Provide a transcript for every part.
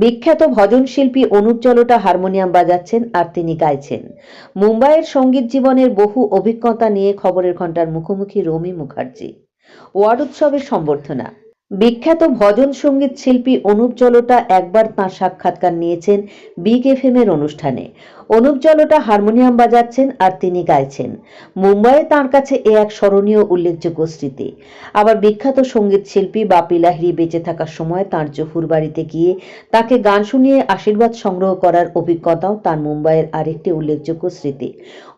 বিখ্যাত ভজন শিল্পী অনুপ জলোটা হারমোনিয়াম বাজাচ্ছেন আর তিনি গাইছেন। মুম্বাইয়ের সংগীত জীবনের বহু অভিজ্ঞতা নিয়ে খবরের ঘণ্টার মুখোমুখি রমি মুখার্জি। ওয়ার্ড উৎসবের সম্বর্ধনা। বিখ্যাত ভজন সংগীত শিল্পী অনুপ জলোটা একবার তাঁর সাক্ষাৎকার নিয়েছেন বিগ এফ এর অনুষ্ঠানে। অনুপ জলোটা হারমোনিয়াম বাজাচ্ছেন আর তিনি গাইছেন। মুম্বাইয়ে তাঁর কাছে এ এক স্মরণীয় উল্লেখযোগ্য স্মৃতি। আবার বিখ্যাত সংগীত শিল্পী বাপি লাহিড়ী বেঁচে থাকার সময় তাঁর জহুর বাড়িতে গিয়ে তাকে গান শুনিয়ে আশীর্বাদ সংগ্রহ করার অভিজ্ঞতাও তার মুম্বাইয়ের আরেকটি উল্লেখযোগ্য স্মৃতি।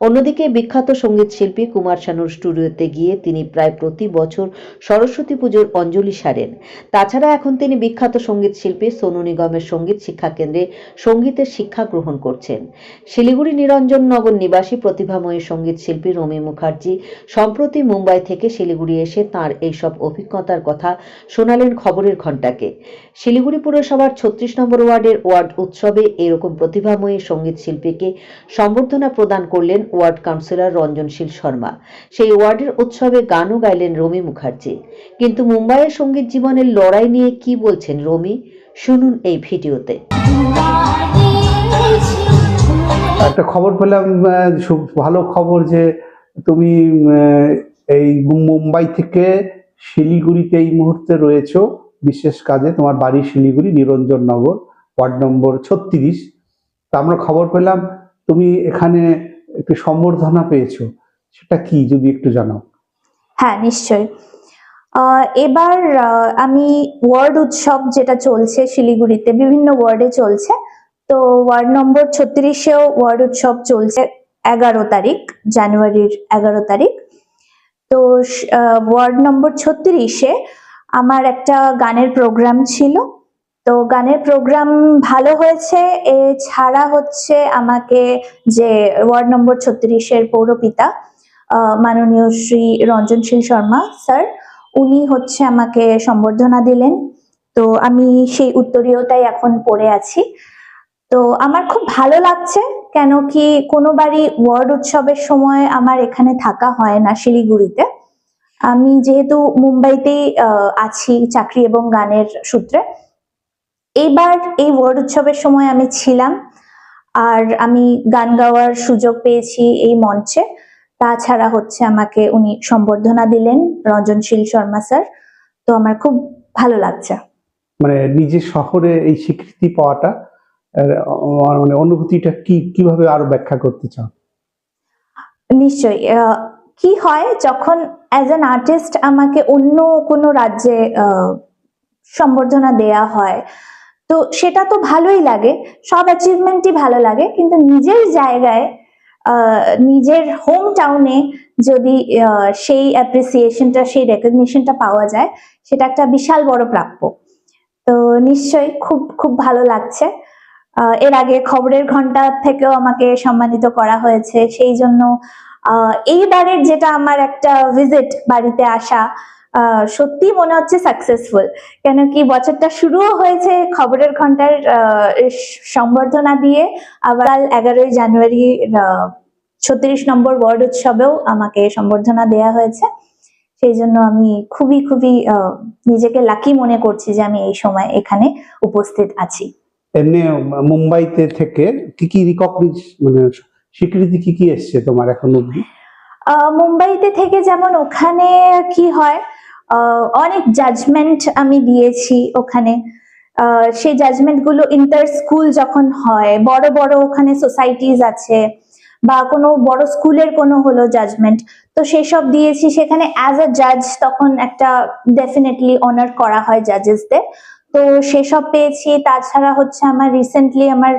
অন্যদিকে বিখ্যাত সংগীত শিল্পী কুমার শানুর স্টুডিওতে গিয়ে তিনি প্রায় প্রতি বছর সরস্বতী পুজোর অঞ্জলি সারেন। তাছাড়া এখন তিনি বিখ্যাত সংগীত শিল্পী সোনু নিগমের সংগীত শিক্ষা কেন্দ্রে সঙ্গীতের শিক্ষা গ্রহণ করছেন। শিলিগুড়ি নিরঞ্জন নগর নিবাসী প্রতিভাময়ী সংগীত শিল্পী রমি মুখার্জি সম্প্রতি মুম্বাই থেকে শিলিগুড়ি এসে তার এইসব অভিজ্ঞতার কথা শোনালেন খবরের ঘণ্টাকে। শিলিগুড়ি পুরসভার ছত্রিশ নম্বর ওয়ার্ডের ওয়ার্ড উৎসবে এরকম প্রতিভাময়ী সংগীত শিল্পীকে সম্বর্ধনা প্রদান করলেন ওয়ার্ড কাউন্সিলর রঞ্জনশীল শর্মা। সেই ওয়ার্ডের উৎসবে গানও গাইলেন রমি মুখার্জি। কিন্তু মুম্বাইয়ের সংগীত জীবনের লড়াই নিয়ে কি বলছেন রমি? শুনুন এই ভিডিওতে। একটা খবর পেলাম ভালো খবর যে তুমি এই মুম্বাই থেকে শিলিগুড়িতে এই মুহূর্তে রয়েছো। বিশেষ কাজে তোমার বাড়ি শিলিগুড়ি, নিরঞ্জন নগর, ওয়ার্ড নম্বর ছত্রিশ। তা আমরা খবর পেলাম, তুমি এখানে একটু সম্বর্ধনা পেয়েছ। সেটা কি, যদি একটু জানাও। হ্যাঁ নিশ্চয়ই। এবার আমি ওয়ার্ড উৎসব যেটা চলছে শিলিগুড়িতে, বিভিন্ন ওয়ার্ডে চলছে। তো ওয়ার্ড নম্বর ছত্রিশেও ওয়ার্ড উৎসব চলছে এগারো তারিখ, জানুয়ারির এগারো তারিখ। তো ওয়ার্ড নম্বর ছত্রিশে আমার একটা গানের প্রোগ্রাম ছিল। তো গানের প্রোগ্রাম ভালো হয়েছে, এছাড়া হচ্ছে আমাকে যে ওয়ার্ড নম্বর ছত্রিশের পৌরপিতা মাননীয় শ্রী রঞ্জনশীল শর্মা স্যার, উনি হচ্ছে আমাকে সম্বর্ধনা দিলেন। তো আমি সেই উত্তরীয়টাই এখন পড়ে আছি। তো আমার খুব ভালো লাগছে কেন কি কোনোবারই ওয়ার্ড উৎসবের সময় আমার এখানে থাকা হয় না শিলিগুড়িতে। আমি যেহেতু মুম্বাইতেই আছি চাকরি এবং গানের সূত্রে। এইবার এই ওয়ার্ড উৎসবের সময় আমি ছিলাম আর আমি গান গাওয়ার সুযোগ পেয়েছি এই মঞ্চে। তাছাড়া হচ্ছে আমাকে উনি সম্বর্ধনা দিলেন রঞ্জনশীল শর্মা স্যার। তো আমার খুব ভালো লাগছে। মানে নিজের শহরে এই স্বীকৃতি পাওয়াটা মানে অনুভূতিটা কি, কীভাবে আরও ব্যাখ্যা করতে নিশ্চয়ই কি হয় যখন অ্যাজ অ্যান আর্টিস্ট আমাকে অন্য কোনো রাজ্যে সম্বর্ধনা দেয়া হয়, তো সেটা তো ভালোই লাগে, সব অ্যাচিভমেন্টই ভালো লাগে, কিন্তু নিজের জায়গায় নিজের হোম টাউনে যদি সেই অ্যাপ্রিসিয়েশনটা সেই রেকগনিশনটা পাওয়া যায়, সেটা একটা বিশাল বড় প্রাপ্য। তো নিশ্চয়ই খুব খুব ভালো লাগছে। এর আগে খবরের ঘণ্টা থেকেও আমাকে সম্মানিত করা হয়েছে। সেই জন্য এইবারের যেটা আমার একটা ভিজিট বাড়িতে আসা সত্যি মনে হচ্ছে সাকসেসফুল কেন কি বছরটা শুরুও হয়েছে খবরের ঘণ্টার সম্বর্ধনা দিয়ে। আবার এগারোই জানুয়ারি ছত্রিশ নম্বর ওয়ার্ড উৎসবেও আমাকে সম্বর্ধনা দেয়া হয়েছে। সেই জন্য আমি খুবই খুবই নিজেকে লাকি মনে করছি যে আমি এই সময় এখানে উপস্থিত আছি। এমনি মুম্বাইতে থেকে কি কি রিকগনিশ মানে স্বীকৃতি কি কি এসছে তোমার এখন আহ, মুম্বাইতে থেকে যেমন ওখানে কি হয় অনেক জাজমেন্ট আমি দিয়েছি ওখানে। সেই জাজমেন্টগুলো ইন্টার স্কুল যখন হয় বড় বড় ওখানে সোসাইটিজ আছে বা কোনো বড় স্কুলের কোনো হলো জাজমেন্ট তো সেসব দিয়েছি। সেখানে অ্যাজ আ জাজ তখন একটা ডেফিনেটলি অনার করা হয় জাজেসদের তো সেসব পেয়েছি। তাছাড়া হচ্ছে আমার রিসেন্টলি আমার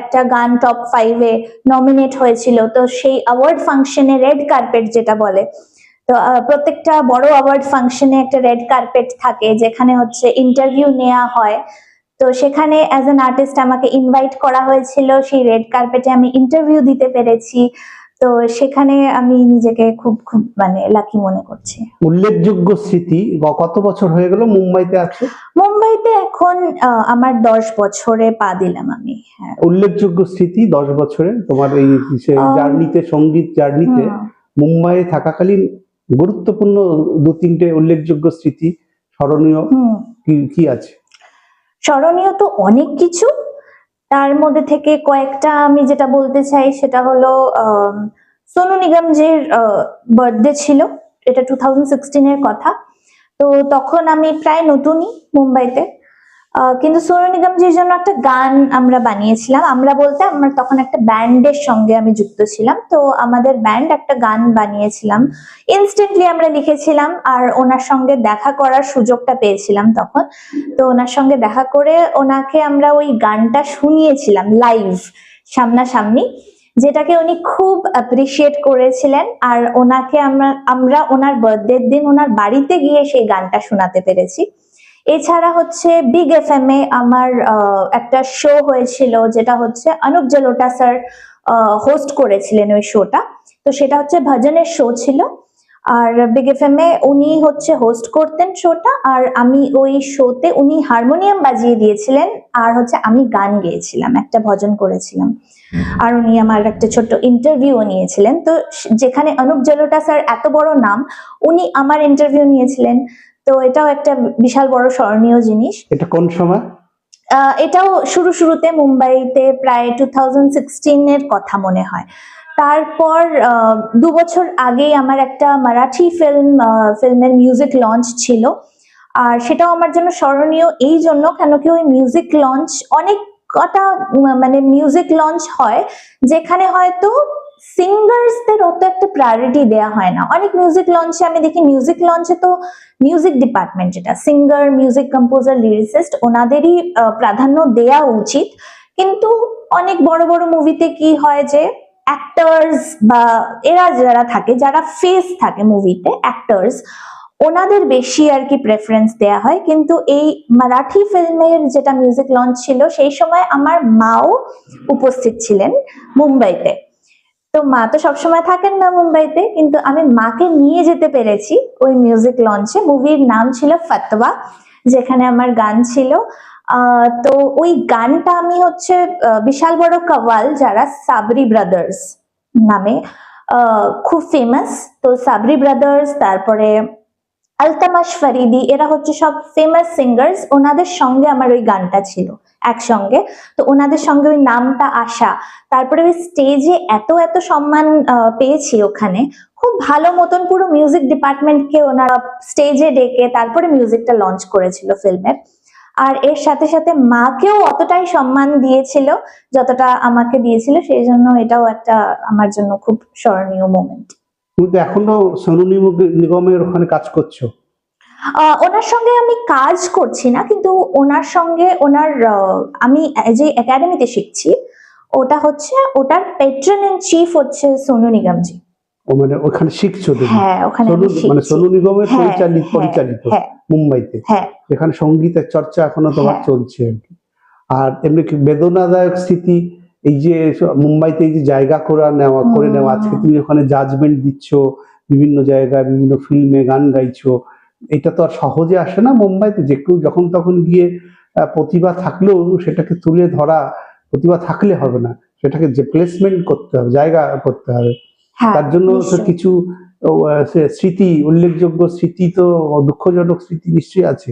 একটা গান টপ ফাইভে নমিনেট হয়েছিল। তো সেই অ্যাওয়ার্ড ফাংশনে রেড কার্পেট যেটা বলে। তো প্রত্যেকটা বড় অ্যাওয়ার্ড ফাংশনে একটা রেড কার্পেট থাকে, যেখানে হচ্ছে ইন্টারভিউ নেওয়া হয়। তো সেখানে অ্যাজ অ্যান আর্টিস্ট আমাকে ইনভাইট করা হয়েছিল। সেই রেড কার্পেটে আমি ইন্টারভিউ দিতে পেরেছি। তো সেখানে আমি নিজেকে খুব খুব মানে লাকি মনে করছি। উল্লেখযোগ্য স্মৃতি কত বছর হয়ে গেল মুম্বাইতে আছে? মুম্বাইতে এখন আমার দশ বছরে পা দিলাম আমি হ্যাঁ। উল্লেখযোগ্য স্মৃতি দশ বছরে তোমার এই জার্নিতে সংগীত জার্নিতে। মুম্বাইয়ে থাকাকালীন গুরুত্বপূর্ণ দু তিনটে উল্লেখযোগ্য স্মৃতি স্মরণীয় কি কি আছে? স্মরণীয় তো অনেক কিছু তার মধ্যে থেকে কয়েকটা আমি যেটা বলতে চাই সেটা হলো সোনু নিগম যে বার্থডে ছিল। এটা টু থাউজেন্ড সিক্সটিনের কথা। তো তখন আমি প্রায় নতুনই মুম্বাইতে। কিন্তু সোনু নিগমজির জন্য একটা গান আমরা বানিয়েছিলাম। আমরা বলতে আমার তখন একটা ব্যান্ডের সঙ্গে আমি যুক্ত ছিলাম। তো আমাদের ব্যান্ড একটা গান বানিয়েছিলাম। ইনস্ট্যান্টলি আমরা লিখেছিলাম আর ওনার সঙ্গে দেখা করার সুযোগটা পেয়েছিলাম তখন। তো ওনার সঙ্গে দেখা করে ওনাকে আমরা ওই গানটা শুনিয়েছিলাম লাইভ সামনাসামনি, যেটাকে উনি খুব অ্যাপ্রিসিয়েট করেছিলেন। আর ওনাকে আমরা আমরা ওনার বার্থডের দিন ওনার বাড়িতে গিয়ে সেই গানটা শোনাতে পেরেছি। এছাড়া হচ্ছে বিগ এফ এম এ আমার একটা শো হয়েছিল যেটা হচ্ছে অনুপ জলোটা স্যার হোস্ট করেছিলেন ওই শোটা তো সেটা হচ্ছে ভজনের শো ছিল। আর বিগ এফ এম এ উনি হচ্ছে হোস্ট করতেন শোটা আর আমি ওই শোতে উনি হারমোনিয়াম বাজিয়ে দিয়েছিলেন। আর হচ্ছে আমি গান গেয়েছিলাম, একটা ভজন করেছিলাম। আর উনি আমার একটা ছোট্ট ইন্টারভিউ নিয়েছিলেন। তো যেখানে অনুপ জলোটা স্যার এত বড় নাম, উনি আমার ইন্টারভিউ নিয়েছিলেন। তো এটাও একটা বিশাল বড় স্মরণীয় জিনিস। এটা কোন সময়? এটাও শুরু শুরুতে মুম্বাইতে প্রায় টু সিক্সটিনের কথা মনে হয়। তারপর দু বছর আগেই আমার একটা মারাঠি ফিল্ম ফিল্মের মিউজিক লঞ্চ ছিল। আর সেটাও আমার জন্য স্মরণীয় এই জন্য কেন কি ওই মিউজিক লঞ্চ অনেক কটা মানে মিউজিক লঞ্চ হয় যেখানে হয়তো সিঙ্গার্সদের অত একটা প্রায়োরিটি দেওয়া হয় না। অনেক মিউজিক লঞ্চে আমি দেখি মিউজিক লঞ্চে তো মিউজিক ডিপার্টমেন্ট যেটা সিঙ্গার মিউজিক কম্পোজার লিরিসিস্ট ওনাদেরই প্রাধান্য দেওয়া উচিত। কিন্তু অনেক বড় বড় মুভিতে কি হয় যে অ্যাক্টার্স বা এরা যারা থাকে, যারা ফেস থাকে মুভিতে অ্যাক্টার্স ওনাদের বেশি আর কি প্রেফারেন্স দেয়া হয়। কিন্তু এই মারাঠি ফিল্মের যেটা মিউজিক লঞ্চ ছিল, সেই সময় আমার মাও উপস্থিত ছিলেন মুম্বাইতে। তো মা তো সবসময় থাকেন না মুম্বাইতে, কিন্তু আমি মাকে নিয়ে যেতে পেরেছি ওই মিউজিক লঞ্চে মুভির নাম ছিল ফতোয়া, যেখানে আমার গান ছিল। তো ওই গানটা আমি হচ্ছে বিশাল বড় কওয়াল যারা সাবরি ব্রাদার্স নামে খুব ফেমাস তো সাবরি ব্রাদার্স তারপরে আলতামাশ ফরিদি, এরা হচ্ছে সব ফেমাস সিঙ্গার্স ওনাদের সঙ্গে আমার ওই গানটা ছিল একসঙ্গে। তো ওনাদের সঙ্গে ওই নামটা আসা, তারপরে ওই স্টেজে এত এত সম্মান পেয়েছি ওখানে। খুব ভালো মতন পুরো মিউজিক ডিপার্টমেন্টকে ওনারা স্টেজে ডেকে তারপরে মিউজিকটা লঞ্চ করেছিল ফিল্মের আর এর সাথে সাথে মাকেও অতটাই সম্মান দিয়েছিল, যতটা আমাকে দিয়েছিল, সেই জন্য এটাও একটা আমার জন্য খুব স্মরণীয় মোমেন্ট তুমি তো এখনও সোনু নিগমের ওখানে কাজ করছ? ওনার সঙ্গে আমি কাজ করছি না কিন্তু ওনার সঙ্গে ওনার আমি যে একাডেমিতে শিখছি ওটা হচ্ছে ওটার পেট্রন চিফ হচ্ছে সোনু নিগমজি। ও মানে ওখানে শিখছো তুমি? হ্যাঁ ওখানে সোনু মানে সোনু নিগমের হ্যাঁ, পরিচালিত হ্যাঁ, পরিচালিত হ্যাঁ। মুম্বাইতে? হ্যাঁ। এখানে সঙ্গীতের চর্চা এখনও তোমার। চলছে। আর এমনি কি বেদনাদায়ক স্মৃতি এই যে মুম্বাইতে এই যে জায়গা করা নেওয়া করে নেওয়া আজকে তুমি ওখানে জাজমেন্ট দিচ্ছ বিভিন্ন জায়গায় বিভিন্ন ফিল্মে গান গাইছো এটা তো আর সহজে আসে না মুম্বাইতে। যে কেউ যখন তখন গিয়ে প্রতিভা থাকলেও সেটাকে তুলে ধরা প্রতিভা থাকলে হবে না। সেটাকে যে প্লেসমেন্ট করতে হবে জায়গা করতে হবে। হ্যাঁ তার জন্য কিছু স্মৃতি উল্লেখযোগ্য স্মৃতি তো দুঃখজনক স্মৃতি নিশ্চয়ই আছে।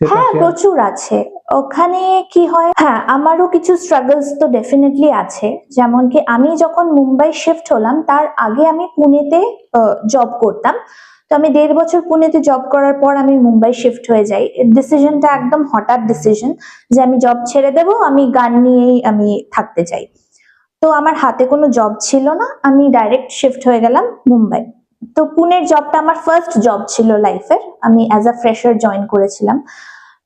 হ্যাঁ প্রচুর আছে। ওখানে কি হয়? হ্যাঁ আমারও কিছু স্ট্রাগলস তো ডেফিনেটলি আছে। যেমন কি আমি যখন মুম্বাই শিফট হলাম তার আগে আমি পুনেতে জব করতাম। তো আমি দেড় বছর পুনেতে জব করার পর আমি মুম্বাই শিফট হয়ে যাই। ডিসিশনটা একদম হঠাৎ ডিসিশন যে আমি জব ছেড়ে দেব আমি গান নিয়েই আমি থাকতে চাই। তো আমার হাতে কোনো জব ছিল না আমি ডাইরেক্ট শিফট হয়ে গেলাম মুম্বাই। তো পুনের জবটা আমার ফার্স্ট জব ছিল লাইফের আমি অ্যাজ আ ফ্রেশার জয়েন করেছিলাম।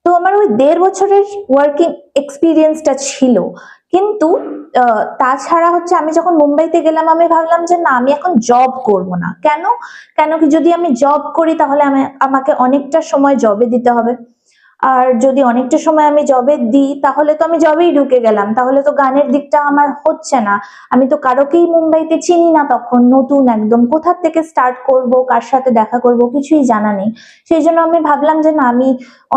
তো আমার ওই দেড় বছরের ওয়ার্কিং এক্সপিরিয়েন্সটা ছিল। কিন্তু তাছাড়া হচ্ছে আমি যখন মুম্বাইতে গেলাম, আমি ভাবলাম যে না, আমি এখন জব করব না। কেন? কেন কি যদি আমি জব করি, তাহলে আমি আমাকে অনেকটা সময় জবে দিতে হবে। আর যদি অনেকটা সময় আমি জবে দিই, তাহলে তো আমি জবেই ঢুকে গেলাম। তাহলে তো গানের দিকটা আমার হচ্ছে না। আমি তো কারোকেই মুম্বাইতে চিনি না তখন। নতুন একদম কোথা থেকে স্টার্ট করব, কার সাথে দেখা করব, কিছুই জানা নেই। সেই জন্য আমি ভাবলাম যে না, আমি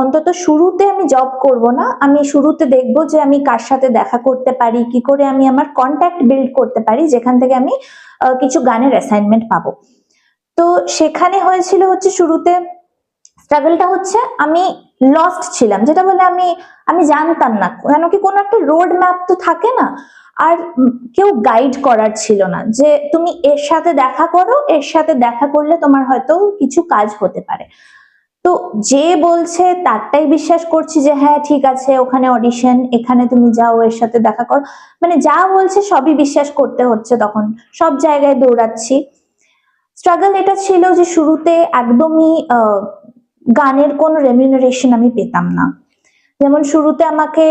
অন্তত শুরুতে আমি জব করব না। আমি শুরুতে দেখব যে আমি কার সাথে দেখা করতে পারি, কি করে আমি আমার কন্ট্যাক্ট বিল্ড করতে পারি, যেখান থেকে আমি কিছু গানের অ্যাসাইনমেন্ট পাবো। তো সেখানে হয়েছিল হচ্ছে শুরুতে স্ট্রাগলটা হচ্ছে আমি লস্ট ছিলাম, যেটা বলে আমি আমি জানতাম না। কেন কি কোনো একটা রোড ম্যাপ তো থাকে না? আর কেউ গাইড করার ছিল না যে তুমি এর সাথে দেখা করো, এর সাথে দেখা করলে তোমার হয়তো কিছু কাজ হতে পারে। তো যে বলছে তারটাই বিশ্বাস করছি যে হ্যাঁ ঠিক আছে, ওখানে অডিশন এখানে তুমি যাও, এর সাথে দেখা করো। মানে যা বলছে সবই বিশ্বাস করতে হচ্ছে তখন, সব জায়গায় দৌড়াচ্ছি। স্ট্রাগল এটা ছিল যে শুরুতে একদমই গানের কোনো রেমিউনারেশন আমি পেতাম না। যেমন শুরুতে আমাকে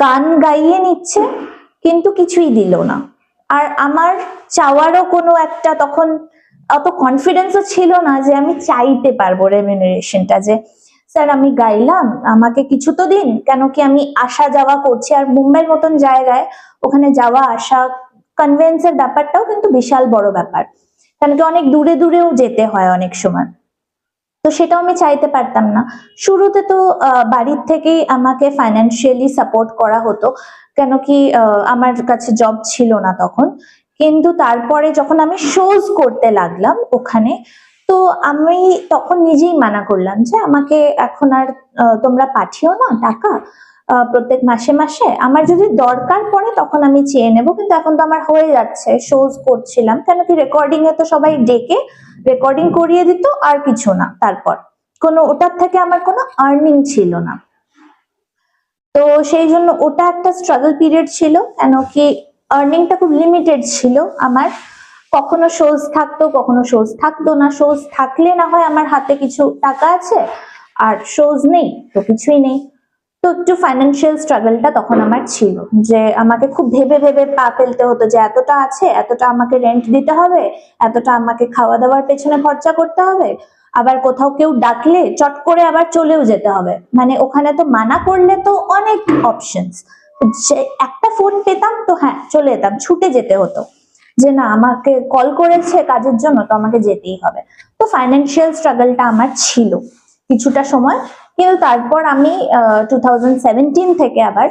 গান গাইয়ে নিচ্ছে, কিন্তু কিছুই দিল না। আর আমার চাওয়ারও কোনো একটা তখন অত কনফিডেন্সও ছিল না যে আমি চাইতে পারব রেমিউনারেশনটা যে, স্যার, আমি গাইলাম, আমাকে কিছু তো দিন, কেন কি আমি আসা যাওয়া করছি। আর মুম্বাইয়ের মতন জায়গায় ওখানে যাওয়া আসা কনভেন্সের ব্যাপারটাও কিন্তু বিশাল বড় ব্যাপার। কেন কি অনেক দূরে দূরেও যেতে হয় অনেক সময়। তো সেটাও আমি চাইতে পারতাম না। শুরুতে তো বাড়ির থেকেই আমাকে ফাইন্যান্সিয়ালি সাপোর্ট করা হতো, কেন কি আমার কাছে জব ছিল না তখন। কিন্তু তারপরে যখন আমি শোজ করতে লাগলাম ওখানে, তো আমি তখন নিজেই মানা করলাম যে আমাকে এখন আর তোমরা পাঠিও না টাকা প্রত্যেক মাসে মাসে। আমার যদি দরকার পড়ে তখন আমি চেয়ে নেব, কিন্তু এখন তো আমার হয়ে যাচ্ছে শোজ করছিলাম। কেন কি রেকর্ডিং এ তো সবাই ডেকে রেকর্ডিং করিয়ে দিত আর কিছু না তারপর। কোনো, ওটার থেকে আমার কোনো আর্নিং ছিল না। তো সেই জন্য ওটা একটা স্ট্রাগল পিরিয়ড ছিল, কেন কি আর্নিংটা খুব লিমিটেড ছিল আমার। কখনো শোজ থাকতো, কখনো শোজ থাকতো না। শোজ থাকলে না হয় আমার হাতে কিছু টাকা আছে, আর শোজ নেই, তো কিছুই নেই। একটু ফাইন্যান্সিয়াল স্ট্রাগলটা তখন আমার ছিল, যে আমাকে খুব ভেবে ভেবে পা ফেলতে হতো যে এতটা আছে, এতটা আমাকে রেন্ট দিতে হবে, এতটা আমাকে খাওয়া দাওয়ার পেছনে খরচা করতে হবে, আবার কোথাও কেউ ডাকলে চট করে আবার চলেও যেতে হবে। মানে ওখানে তো মানা করলে তো অনেক অপশনস যে একটা ফোন পেতাম তো হ্যাঁ চলে যেতাম, ছুটে যেতে হতো। যে না, আমাকে কল করেছে কাজের জন্য, তো আমাকে যেতেই হবে। তো ফাইন্যান্সিয়াল স্ট্রাগলটা আমার ছিল। কিছুটা সময় কিন্তু তারপর আমি টু থেকে আবার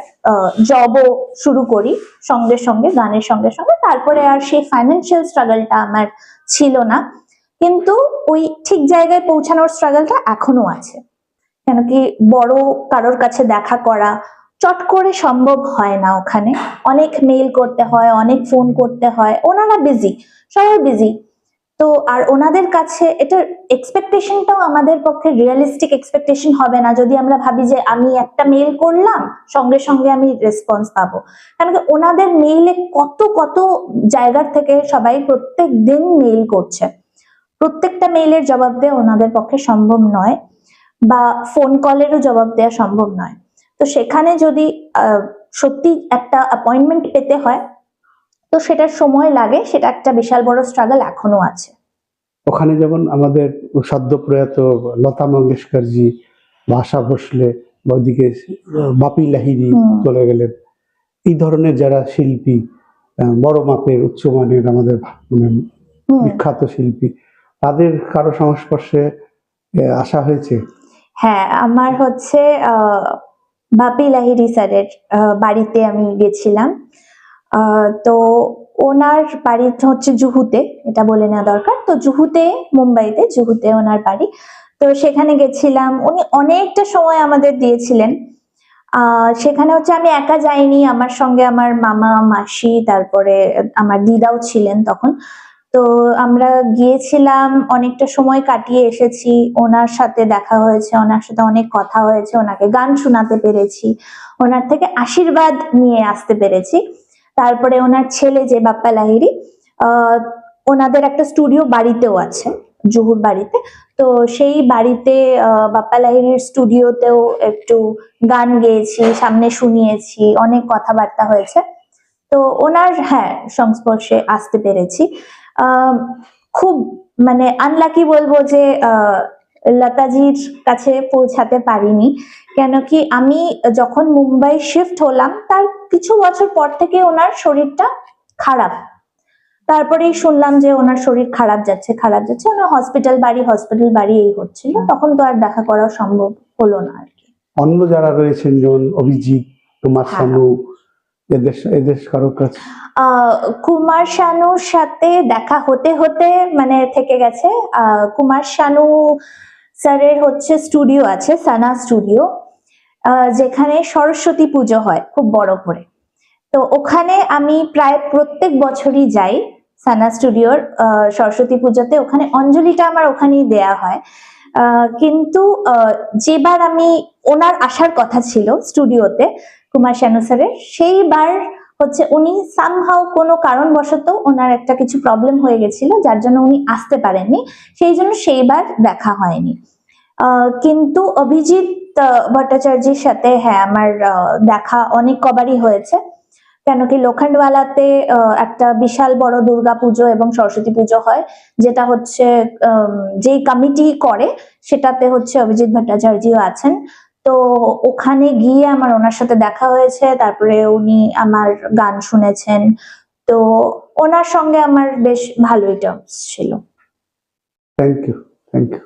জবও শুরু করি, সঙ্গে সঙ্গে, গানের সঙ্গে সঙ্গে। তারপরে আর সেই ফাইন্যান্সিয়াল স্ট্রাগলটা আমার ছিল না। কিন্তু ওই ঠিক জায়গায় পৌঁছানোর স্ট্রাগলটা এখনও আছে। কেন কি বড় কারোর কাছে দেখা করা চট করে সম্ভব হয় না ওখানে। অনেক মেল করতে হয়, অনেক ফোন করতে হয়। ওনারা বিজি সবাই বিজি তো আর ওনাদের কাছে এটার এক্সপেকটেশনটাও আমাদের পক্ষে রিয়েলিস্টিক এক্সপেকটেশন হবে না। যদি আমরা ভাবি যে আমি একটা মেল করলাম, সঙ্গে সঙ্গে আমি রেসপন্স পাবো। কারণ কি ওনাদের মেইলে কত কত জায়গার থেকে সবাই প্রত্যেক দিন মেইল করছে। প্রত্যেকটা মেইলের জবাব দেওয়া ওনাদের পক্ষে সম্ভব নয় বা ফোন কলেরও জবাব দেওয়া সম্ভব নয়। তো সেখানে যদি সত্যি একটা অ্যাপয়েন্টমেন্ট পেতে হয় তো সেটার সময় লাগে সেটা একটা বিশাল বড় স্ট্রাগল এখনও আছে। ওখানে যেমন আমাদের সদ্য প্রয়াত লতা মঙ্গেশকরজি আশা ভোসলে বা ওদিকে বাপি লাহিরি। চলে গেলেন। এই ধরনের যারা শিল্পী বড় মাপের উচ্চমানের আমাদের মানে বিখ্যাত শিল্পী তাদের কারও সংস্পর্শে আসা হয়েছে? হ্যাঁ আমার হচ্ছে আহ, বাপি লাহিরি স্যারের বাড়িতে আমি গেছিলাম। তো ওনার বাড়ি হচ্ছে জুহুতে, এটা বলে নেওয়া দরকার। তো জুহুতে, মুম্বাইতে, জুহুতে ওনার বাড়ি। তো সেখানে গেছিলাম, উনি অনেকটা সময় আমাদের দিয়েছিলেন। সেখানে হচ্ছে আমি একা যাইনি, আমার সঙ্গে আমার মামা, মাসি, তারপরে আমার দিদাও ছিলেন তখন। তো আমরা গিয়েছিলাম, অনেকটা সময় কাটিয়ে এসেছি। ওনার সাথে দেখা হয়েছে, ওনার সাথে অনেক কথা হয়েছে, ওনাকে গান শোনাতে পেরেছি। ওনার থেকে আশীর্বাদ নিয়ে আসতে পেরেছি। তারপরে ওনার ছেলে যে বাপ্পা লাহিরি ওনাদের একটা স্টুডিও বাড়িতেও আছে, জুহুর বাড়িতে। তো সেই বাড়িতে বাপ্পা লাহিরির স্টুডিওতেও একটু গান গেয়েছি, সামনে শুনিয়েছি, অনেক কথাবার্তা হয়েছে। তো ওনার হ্যাঁ সংস্পর্শে আসতে পেরেছি। খুব মানে আনলাকি বলব যে লতাজির কাছে পৌঁছাতে পারিনি। কেন কি আমি যখন মুম্বাই শিফট হলাম তার কিছু বছর পর থেকে ওনার শরীরটা খারাপ। তারপরেই শুনলাম যে ওনার শরীর খারাপ যাচ্ছে খারাপ যাচ্ছে। ওনার হসপিটাল বাড়ি হসপিটাল বাড়ি এই হচ্ছিল। তখন তো আর দেখা করা সম্ভব হলো না আর কি। অন্য যারা রয়েছেন যেমন অভিজিৎ কুমার হ্যাঁ। শানু এদের এদের কারও কাছে? কুমার শানুর সাথে দেখা হতে হতে মানে থেকে গেছে। আহ, কুমার শানু স্যারের হচ্ছে স্টুডিও আছে সানা স্টুডিও যেখানে সরস্বতী পুজো হয়, খুব বড় করে। তো ওখানে আমি প্রায় প্রত্যেক বছরই যাই সানা স্টুডিওর সরস্বতী পুজোতে। ওখানে অঞ্জলিটা আমার ওখানেই দেয়া হয়। কিন্তু যেবার আমি ওনার আসার কথা ছিল স্টুডিওতে, কুমার শানু স্যারের, সেইবার হচ্ছে উনি সামহাও কোনো কারণবশত ওনার একটা কিছু প্রবলেম হয়ে গেছিল, যার জন্য উনি আসতে পারেননি। সেই জন্য সেইবার দেখা হয়নি। কিন্তু অভিজিৎ ভট্টাচার্যের সাথে হ্যাঁ আমার দেখা অনেক কবারই হয়েছে। কেন কি লোখান্ডওয়ালাতে একটা বিশাল বড় দুর্গা পুজো এবং সরস্বতী পুজো হয়, যেটা হচ্ছে যেই কমিটি করে, সেটাতে হচ্ছে অভিজিৎ ভট্টাচার্যও আছেন। তো ওখানে গিয়ে আমার ওনার সাথে দেখা হয়েছে, তারপরে উনি আমার গান শুনেছেন। তো ওনার সঙ্গে আমার বেশ ভালোই টার্মস ছিল। Thank you thank you